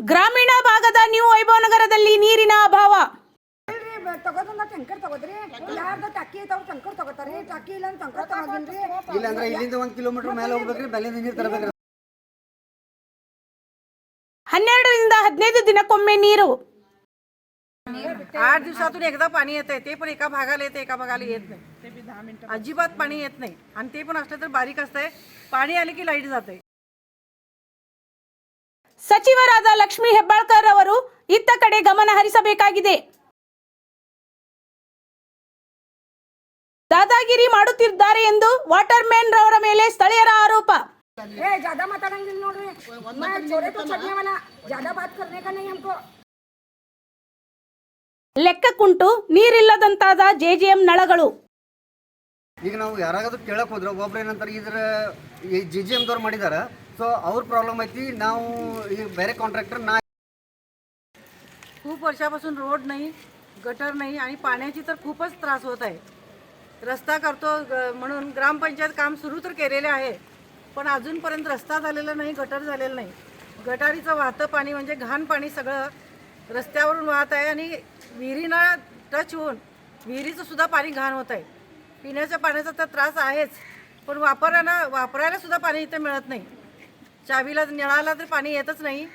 ಗ್ರಾಮೀಣ ಭಾಗದ ನ್ಯೂ ವೈಭವನಗರದಲ್ಲಿ ನೀರಿನ ಅಭಾವ ಇಲ್ರಿ ಬ- ತಗೋದಂದ್ರ ಟಂಕರ್ ತಗೋದ್ರಿ ಯಾರ್ದ ಟಾಕಿ ಐತಾವ ಟಂಕರ್ ತಗೋತಾರಿ ಟಾಕಿ ಇಲ್ಲ ಟಂಕರ್ ತಗೋದಿನ್ರಿ ಇಲ್ಲ ಅಂದ್ರೆ ಇಲ್ಲಿಂದ ಒಂದ್ ಕಿಲೋಮೀಟರ್ ಮೇಲೆ ಹೋಗ್ಬೇಕ್ರಿ ಬೆಲ್ಲಿಂದ ನೀರು ತರಬೇಕ್ರಿ ಹನ್ನೆರಡರಿಂದ ಹದಿನೈದು ದಿನಕ್ಕೊಮ್ಮೆ ನೀರು आठ दिवसातून एकदा पाणी येत आहे ते पण एका भागाला येते एका भागाला येत नाही अजिबात पाणी येत नाही आणि ते पण असलं तर बारीक असतंय पाणी आले की लाईट जाते ಸಚಿವರಾದ ಲಕ್ಷ್ಮಿ ಹೆಬ್ಬಾಳ್ಕರ್ ಅವರು ಇತ್ತ ಕಡೆ ಗಮನ ಹರಿಸಬೇಕಾಗಿದೆ. ದಾದಾಗಿರಿ ಮಾಡುತ್ತಿದ್ದಾರೆ ಎಂದು ವಾಟರ್ ಮ್ಯಾನ್ ರವರ ಮೇಲೆ ಸ್ಥಳೀಯರ ಆರೋಪ. ಲೆಕ್ಕ ಕುಂಟು ನೀರಿಲ್ಲದಂತಾದ ಜೆಜಿಎಂ ನಳಗಳು. ಈಗ ನಾವು ಯಾರಾದ್ರೂ ಕೇಳಕ್ ಹೋದ್ರೆ ಒಬ್ರು ಏನಂತಾರೆ ಇದ್ರ ಜೆ ಜಿ ಎಂ ದವ್ರು ಮಾಡಿದಾರ ಸೊ ಅವ್ರ ಪ್ರಾಬ್ಲಮ್ ಐತಿ ನಾವು ಈ ಬೇರೆ ಕಾಂಟ್ರಾಕ್ಟರ್ ನಾ खूप वर्षापासून रोड नाही गटर नाही आणि पाण्याची तर खूपच त्रास होत आहे रस्ता करतो ग- म्हणून ग्रामपंचायत काम सुरू तर केलेले आहे पण अजूनपर्यंत रस्ता झालेला नाही गटर झालेलं नाही गटारीचं वाहतं पाणी म्हणजे घाण पाणी सगळं रस्त्यावरून वाहत आहे आणि विहिरीना टच होऊन विहिरीचं सुद्धा पाणी घाण होत आहे पिण्याच्या पाण्याचा तर त्रास आहेच पण वापरायला वापरायला सुद्धा पाणी इथे मिळत नाही चावीला नळाला तर पाणी येतच नाही.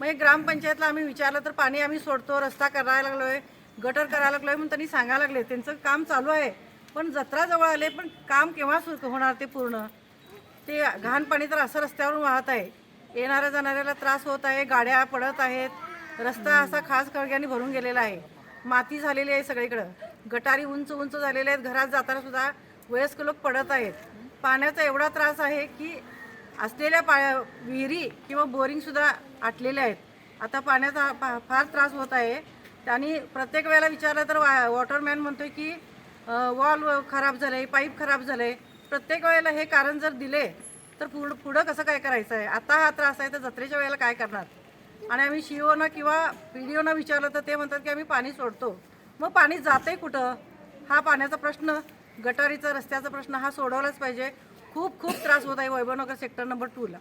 मग हे ग्रामपंचायतला आम्ही विचारलं तर पाणी आम्ही सोडतो रस्ता करायला लागलोय गटर करायला लागलोय म्हणून त्यांनी सांगायला लागले. त्यांचं काम चालू आहे. पण जत्रा जवळ आले पण काम केव्हा सुरू होणार ते पूर्ण? ते घाण पाणी तर असं रस्त्यावरून वाहत आहे. येणाऱ्या जाणाऱ्याला त्रास होत आहे गाड्या पडत आहेत. रस्ता असा खास कळग्याने भरून गेलेला आहे. माती झालेली आहे सगळीकडं. गटारी उंच उंच झालेले आहेत. घरात जाताना सुद्धा वयस्क लोक पडत आहेत. पाण्याचा एवढा त्रास आहे की असलेल्या पा विहिरी किंवा बोरिंगसुद्धा आटलेल्या आहेत. आता पाण्याचा पा फार त्रास होत आहे. आणि प्रत्येक वेळेला विचारलं तर वा वॉटरमॅन म्हणतोय की वॉल खराब झालं आहे पाईप खराब झालं आहे प्रत्येक वेळेला हे कारण जर दिले तर पुढं पुढं कसं काय करायचं आहे? आता हा त्रास आहे तर जत्रेच्या वेळेला काय करणार? आणि आम्ही शिओनं किंवा पी डी ओनं विचारलं तर ते म्हणतात की आम्ही पाणी सोडतो. मग पाणी जाते कुठं? हा पाण्याचा प्रश्न गटारीचा रस्त्याचा प्रश्न हा सोडवलाच पाहिजे. खूप खूप त्रास होत आहे वैभवनगर सेक्टर नंबर टूला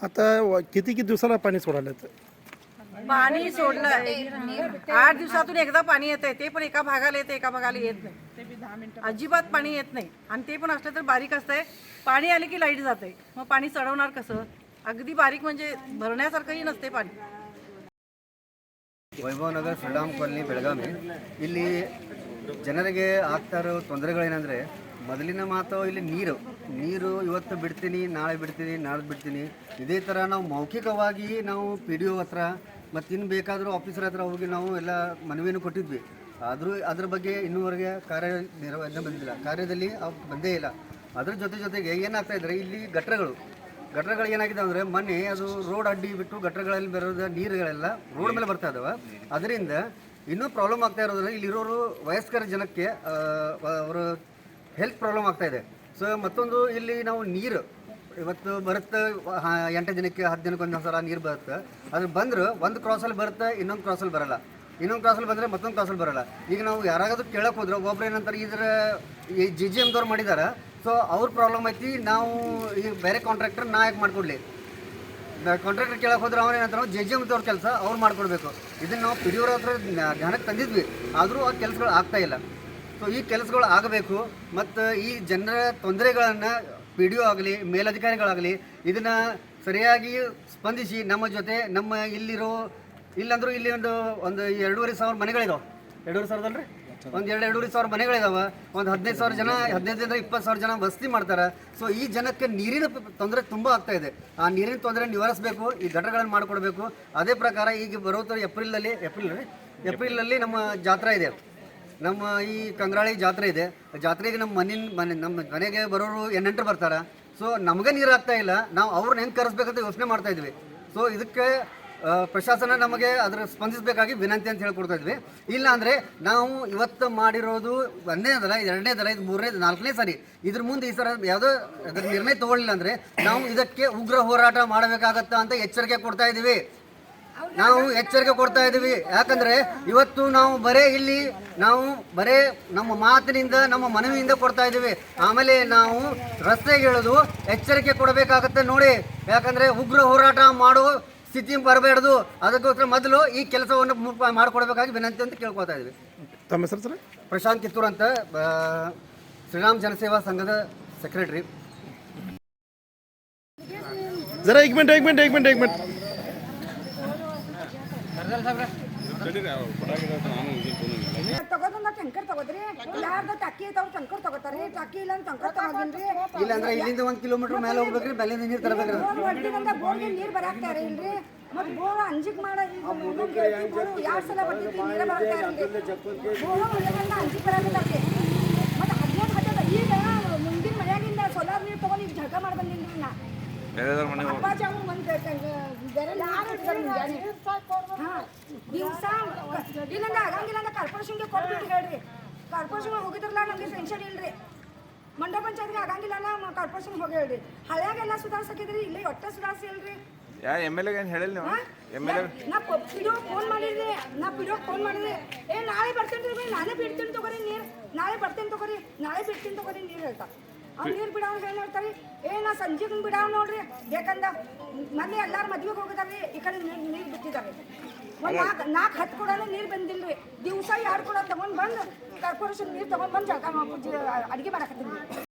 आता व- किती किती दिवसाला पाणी सोडायला येतं पाणी सोडलं आठ दिवसातून एकदा पाणी येत आहे ते पण एका भागाला येते एका भागाला येत नाही अजिबात पाणी येत नाही आणि ते पण असलं तर बारीक असतंय पाणी आले की लाईट जाते मग पाणी चढवणार कसं अगदी बारीक म्हणजे भरण्यासारखंही नसते पाणी ವೈಭವನಗರ ಶ್ರೀರಾಮ್ ಕಾಲನಿ ಬೆಳಗಾವಿ ಇಲ್ಲಿ ಜನರಿಗೆ ಆಗ್ತಾ ಇರೋ ತೊಂದರೆಗಳೇನೆಂದರೆ ಮೊದಲಿನ ಮಾತು ಇಲ್ಲಿ ನೀರು. ನೀರು ಇವತ್ತು ಬಿಡ್ತೀನಿ, ನಾಳೆ ಬಿಡ್ತೀನಿ ನಾಳೆ ಬಿಡ್ತೀನಿ. ಇದೇ ಥರ ನಾವು ಮೌಖಿಕವಾಗಿ ನಾವು ಪಿ ಡಿ ಒ ಹತ್ರ ಮತ್ತು ಇನ್ನು ಬೇಕಾದರೂ ಆಫೀಸರ್ ಹತ್ರ ಹೋಗಿ ನಾವು ಎಲ್ಲ ಮನವಿಯನ್ನು ಕೊಟ್ಟಿದ್ವಿ. ಆದರೂ ಅದ್ರ ಬಗ್ಗೆ ಇನ್ನೂವರೆಗೆ ಕಾರ್ಯ ನಿರ್ವಹಣೆ ಬಂದಿಲ್ಲ. ಕಾರ್ಯದಲ್ಲಿ ಅವ್ರು ಬಂದೇ ಇಲ್ಲ. ಅದ್ರ ಜೊತೆ ಜೊತೆಗೆ ಏನಾಗ್ತಾ ಇದ್ರೆ ಇಲ್ಲಿ ಗಟ್ರಗಳು. ಗಟ್ರಗಳು ಏನಾಗಿದೆ ಅಂದರೆ ಮೊನ್ನೆ ಅದು ರೋಡ್ ಅಡ್ಡಿ ಬಿಟ್ಟು ಗಟ್ರಗಳಲ್ಲಿ ಬರೋದ ನೀರುಗಳೆಲ್ಲ ರೋಡ್ ಮೇಲೆ ಬರ್ತಾ ಇದಾವೆ. ಅದರಿಂದ ಇನ್ನೂ ಪ್ರಾಬ್ಲಮ್ ಆಗ್ತಾ ಇರೋದ್ರೆ ಇಲ್ಲಿರೋರು ವಯಸ್ಕರ ಜನಕ್ಕೆ ಅವರ ಹೆಲ್ತ್ ಪ್ರಾಬ್ಲಮ್ ಆಗ್ತಾ ಇದೆ. ಸೊ ಮತ್ತೊಂದು ಇಲ್ಲಿ ನಾವು ನೀರು, ಇವತ್ತು ಬರುತ್ತೆ ಎಂಟು ದಿನಕ್ಕೆ, ಹತ್ತು ದಿನಕ್ಕೆ ಒಂದು ಸಲ ನೀರು ಬರುತ್ತೆ. ಅದು ಬಂದ್ರೆ, ಒಂದು ಕ್ರಾಸಲ್ಲಿ ಬರುತ್ತೆ, ಇನ್ನೊಂದು ಕ್ರಾಸಲ್ಲಿ ಬರಲ್ಲ. ಇನ್ನೊಂದು ಕ್ರಾಸಲ್ಲಿ ಬಂದರೆ ಮತ್ತೊಂದು ಕ್ರಾಸಲ್ಲಿ ಬರಲ್ಲ. ಈಗ ನಾವು ಯಾರಾದರೂ ಕೇಳಕ್ಕೆ ಹೋದ್ರೆ, ಒಬ್ರು ಏನಂತಾರೆ, ಇದ್ರ, ಈ ಜಿ ಜಿ ಎಮ್ದವ್ರು ಮಾಡಿದ್ದಾರೆ ಸೊ ಅವ್ರ ಪ್ರಾಬ್ಲಮ್ ಐತಿ, ನಾವು ಈಗ ಬೇರೆ ಕಾಂಟ್ರಾಕ್ಟರ್ ನಾ ಯಾಕೆ ಮಾಡಿಕೊಡ್ಲಿ. ಕಾಂಟ್ರಾಕ್ಟರ್ ಕೇಳಕ್ಕೆ ಹೋದ್ರೆ ಅವ್ರು ಏನಂತಾರೆ ಜೆ ಜಿ ಎಮ್ದವ್ರ ಕೆಲಸ ಅವ್ರು ಮಾಡ್ಕೊಡ್ಬೇಕು. ಇದನ್ನು ನಾವು ಪಿ ಹತ್ರ ಜ್ಞಾ- ಜ್ಞಾನಕ್ಕೆ ತಂದಿದ್ವಿ. ಆದರೂ ಆ ಕೆಲಸಗಳು ಆಗ್ತಾ ಇಲ್ಲ. ಸೊ ಈ ಕೆಲಸಗಳು ಆಗಬೇಕು ಮತ್ತು ಈ ಜನರ ತೊಂದರೆಗಳನ್ನು ಪಿ ಡಿ ಒ ಆಗಲಿ, ಮೇಲಧಿಕಾರಿಗಳಾಗಲಿ ಇದನ್ನು ಸರಿಯಾಗಿ ಸ್ಪಂದಿಸಿ ನಮ್ಮ ಜೊತೆ ನಮ್ಮ ಇಲ್ಲಿರೋ, ಇಲ್ಲಂದ್ರೂ ಇಲ್ಲಿ ಒಂದು ಒಂದು ಎರಡೂವರೆ ಸಾವಿರ ಮನೆಗಳಿದಾವೆ. ಎರಡೂವರೆ ರೀ ಒಂದು ಎರಡು, ಎರಡೂವರೆ ಸಾವಿರ ಮನೆಗಳಿದಾವೆ. ಒಂದು ಹದಿನೈದು ಸಾವಿರ ಜನ ಹದಿನೈದರಿಂದ ಇಪ್ಪತ್ತು ಸಾವಿರ ಜನ ವಸತಿ ಮಾಡ್ತಾರೆ. ಸೊ ಈ ಜನಕ್ಕೆ ನೀರಿನ ತೊಂದರೆ ತುಂಬ ಆಗ್ತಾ ಇದೆ. ಆ ನೀರಿನ ತೊಂದರೆ ನಿವಾರಿಸಬೇಕು, ಈ ಘಟಕಗಳನ್ನು ಮಾಡಿಕೊಡ್ಬೇಕು. ಅದೇ ಪ್ರಕಾರ ಈಗ ಬರೋ ಏಪ್ರಿಲಲ್ಲಿ ಏಪ್ರಿಲ್ ರೀ ಏಪ್ರಿಲಲ್ಲಿ ನಮ್ಮ ಜಾತ್ರಾ ಇದೆ. ನಮ್ಮ ಈ ಕಂಗ್ರಾಳಿ ಜಾತ್ರೆ ಇದೆ. ಜಾತ್ರೆಗೆ ನಮ್ಮ ಮನಿನ ಮನೆ, ನಮ್ಮ ಮನೆಗೆ ಬರೋರು ನೆಂಟರು ಬರ್ತಾರೆ? ಸೊ ನಮಗೆ ನೀರು ಆಗ್ತಾ ಇಲ್ಲ. ನಾವು ಅವ್ರನ್ನ ಹೆಂಗೆ ಕರೆಸ್ಬೇಕಂತ ಯೋಚನೆ ಮಾಡ್ತಾ ಇದ್ವಿ. ಸೊ ಇದಕ್ಕೆ ಪ್ರಶಾಸನ ನಮಗೆ ಅದರ ಸ್ಪಂದಿಸಬೇಕಾಗಿ ವಿನಂತಿ ಅಂತ ಹೇಳ್ಕೊಡ್ತಾ ಇದ್ವಿ. ಇಲ್ಲ ಅಂದರೆ ನಾವು ಇವತ್ತು ಮಾಡಿರೋದು ಒಂದನೇದಲ್ಲ ಎರಡನೇದಲ್ಲ ಇದು ಮೂರನೇ ನಾಲ್ಕನೇ ಸರಿ. ಇದ್ರ ಮುಂದೆ ಈ ಸರ ಯಾವುದೋ ಅದರ ನಿರ್ಣಯ ತಗೊಳ್ಳಿಲ್ಲ ಅಂದರೆ ನಾವು ಇದಕ್ಕೆ ಉಗ್ರ ಹೋರಾಟ ಮಾಡಬೇಕಾಗತ್ತಾ ಅಂತ ಎಚ್ಚರಿಕೆ ಕೊಡ್ತಾ ಇದ್ದೀವಿ. ನಾವು ಎಚ್ಚರಿಕೆ ಕೊಡ್ತಾ ಇದ್ದೀವಿ. ಯಾಕಂದ್ರೆ ಇವತ್ತು ನಾವು ಬರೇ ಇಲ್ಲಿ ನಾವು ಬರೇ ನಮ್ಮ ಮಾತಿನಿಂದ ನಮ್ಮ ಮನವಿಯಿಂದ ಕೊಡ್ತಾ ಇದ್ದೀವಿ. ಆಮೇಲೆ ನಾವು ರಸ್ತೆಗೆ ಇಳಿದು ಎಚ್ಚರಿಕೆ ಕೊಡಬೇಕಾಗತ್ತೆ ನೋಡಿ. ಯಾಕಂದ್ರೆ ಉಗ್ರ ಹೋರಾಟ ಮಾಡೋ ಸ್ಥಿತಿ ಬರಬೇಡದು. ಅದಕ್ಕೋಸ್ಕರ ಮೊದಲು ಈ ಕೆಲಸವನ್ನು ಮಾಡಿಕೊಡ್ಬೇಕಾಗಿ ವಿನಂತಿ ಅಂತ ಕೇಳ್ಕೊತಾ ಇದ್ವಿ ತಮ್ಮ ಹೆಸರು ಸರ್? ಪ್ರಶಾಂತ್ ಕಿತ್ತೂರ್ ಅಂತ ಶ್ರೀರಾಮ್ ಜನಸೇವಾ ಸಂಘದ ಸೆಕ್ರೆಟರಿ. ಜರ ಈಗ ಮಿನಿಟ್ ಈಗ ಮಿನಿಟ್ ತಗೋದು ಮತ್ತೆ ಟಂಕರ್ ತಗೋದ್ರಿ? ಯಾರ್ದು ಟಕ್ಕಿ ಐತವ್ರು ಟಂಕರ್ ತಗೋತಾರಿ. ಟಕ್ಕಿ ಇಲ್ಲ ಅಂತ ಟಂಕರ್ ತಗೋದಿನ್ರಿ ಇಲ್ಲ ಅಂದ್ರೆ ಇಲ್ಲಿಂದ ಒಂದ್ ಕಿಲೋಮೀಟರ್ ಮೇಲೆ ಹೋಗ್ಬೇಕ್ರಿ ಬೆಲೆ ನೀರ್ ತರಬೇಕ್ರಿ. ಬೋರ್ ಹೊಡ್ದಿದಂದ ಬೋರ್ಗೆ ಇಲ್ರಿ? ಮತ್ ಬೋರ್ ಅಂಜಿಕ್ ಮಾಡ ಯಾರ್ ಸಲ ಬರ್ತೈತಿ ನೀರ ಬರಾಕ್ತಾ ಇರಲ್ರಿ ಬೋರ್ ಹೊಡ್ದಿದಂದ ಮುಂದಿನ ಮನ್ಯಾಗಿಂದ ಸೋಲಾರ್ ನೀರು ತಗೊಂಡು ಈಗ ಜಳಕ ಮಾಡ್ಬಂದಿನ್ರಿ ನಾ ಅಪ್ಪಾಜಿ ಮನೆ ದಿವಸ ಇಲ್ಲಂದ ಆಗಂಗಿಲ್ಲ ಅಂದ್ರೆ ಕಾರ್ಪೊರೇಷನ್ಗೆ ಕೊಟ್ಬಿಟ್ಟು ಹೇಳ್ರಿ. ಕಾರ್ಪೊರೇಷನ್ ಹೋಗಿದ್ರಲ್ಲ ನಮ್ಗೆ ಟೆನ್ಷನ್ ಇಲ್ರಿ. ಮಂಡಲ ಪಂಚಾಯತ್ಗೆ ಆಗಂಗಿಲ್ಲ ಅಲ್ಲ ಕಾರ್ಪೊರೇಷನ್ ಹೋಗಿ ಹೇಳ್ರಿ. ಹಳ್ಯಾಗೆಲ್ಲ ಸುಧಾರ್ಸಕಿದ್ರಿ ಇಲ್ಲೇ ಒಟ್ಟ ಸುಧಾರಿಸಿಲ್ರಿ. ಯಾ ಎಂ ಎಲ್ ಏನು ಹೇಳಿಲ್ಲ ನೀವು? ಎಂ ಎಲ್ ಎ ನಾ ಪಿಡಿಯೋ ಫೋನ್ ಮಾಡಿದ್ರಿ ನಾ ಪಿಡಿಯೋ ಫೋನ್ ಮಾಡಿದ್ರಿ. ಏ ನಾಳೆ ಬರ್ತೀನಿ ನಾನೇ ಬಿಡ್ತೀನಿ ತಗೋರಿ ನೀರು. ನಾಳೆ ಬರ್ತೀನಿ ತಗೋರಿ ನಾಳೆ ಬಿಡ್ತೀನಿ ತಗೋರಿ ನೀರು ಹೇಳ್ತಾ. ನೀರು ಬಿಡೋರು ಏನು ಹೇಳ್ತಾರೆ? ಏ, ನಾ ಸಂಜೆಗೆ ಬಿಡಾವ್ ನೋಡ್ರಿ. ಬೇಕಂದ ಮನೆ ಎಲ್ಲಾರು ಮದ್ವೆಗೆ ಹೋಗಿದಾರ್ರಿ. ಈ ಕಡೆ ನೀರು ಬಿಟ್ಟಿದ್ದಾರೆ ಒಂದು ನಾಲ್ಕು ನಾಲ್ಕು ಹತ್ತು ಕೂಡ ನೀರು ಬಂದಿಲ್ರಿ. ದಿವಸ ಎರಡು ಕೂಡ ತಗೊಂಡ್ ಬಂದು ಕಾರ್ಪೊರೇಷನ್ ನೀರು ತಗೊಂಡ್ ಬಂದು ಅಡುಗೆ ಮಾಡಕತ್ತೀನಿ.